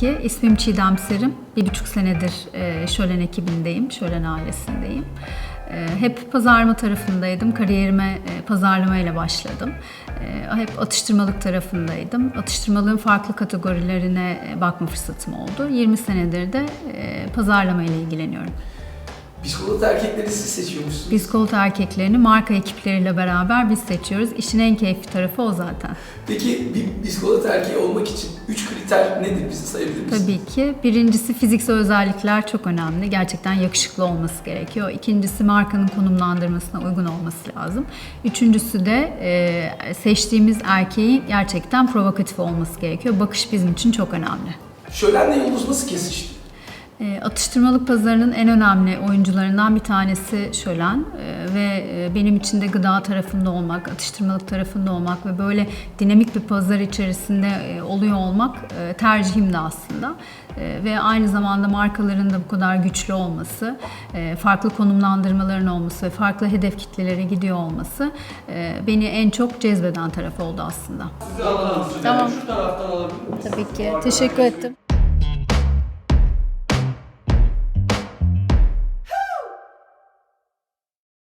Ki. İsmim Çiğdem Serim. Bir buçuk senedir e, Şölen ekibindeyim, Şölen ailesindeyim. E, hep pazarlama tarafındaydım. Kariyerime e, pazarlamayla başladım. Hep atıştırmalık tarafındaydım. Atıştırmalığın farklı kategorilerine bakma fırsatım oldu. 20 senedir de pazarlama ile ilgileniyorum. Psikopat erkekleri siz seçiyormuşsunuz. Colt erkeklerini marka ekipleriyle beraber biz seçiyoruz. İşin en keyifli tarafı o zaten. Peki bir psikopat erkeği olmak için 3 kriter nedir bizi sayabilir misiniz? Tabii ki. Birincisi fiziksel özellikler çok önemli. Gerçekten yakışıklı olması gerekiyor. İkincisi markanın konumlandırmasına uygun olması lazım. Üçüncüsü de e, seçtiğimiz erkeğin gerçekten provokatif olması gerekiyor. Bakış bizim için çok önemli. Şölenle yolunuz nasıl kesişti? E, Atıştırmalık pazarının en önemli oyuncularından bir tanesi Şölen E, ve e, benim için de gıda tarafında olmak, atıştırmalık tarafında olmak ve böyle dinamik bir pazar içerisinde oluyor olmak e, tercihimdi aslında. Ve aynı zamanda markaların da bu kadar güçlü olması, farklı konumlandırmaların olması ve farklı hedef kitlelere gidiyor olması beni en çok cezbeden taraf oldu aslında. Sizi alalım. Tamam. Şu taraftan alabilir? Tabii ki. Teşekkür ettim.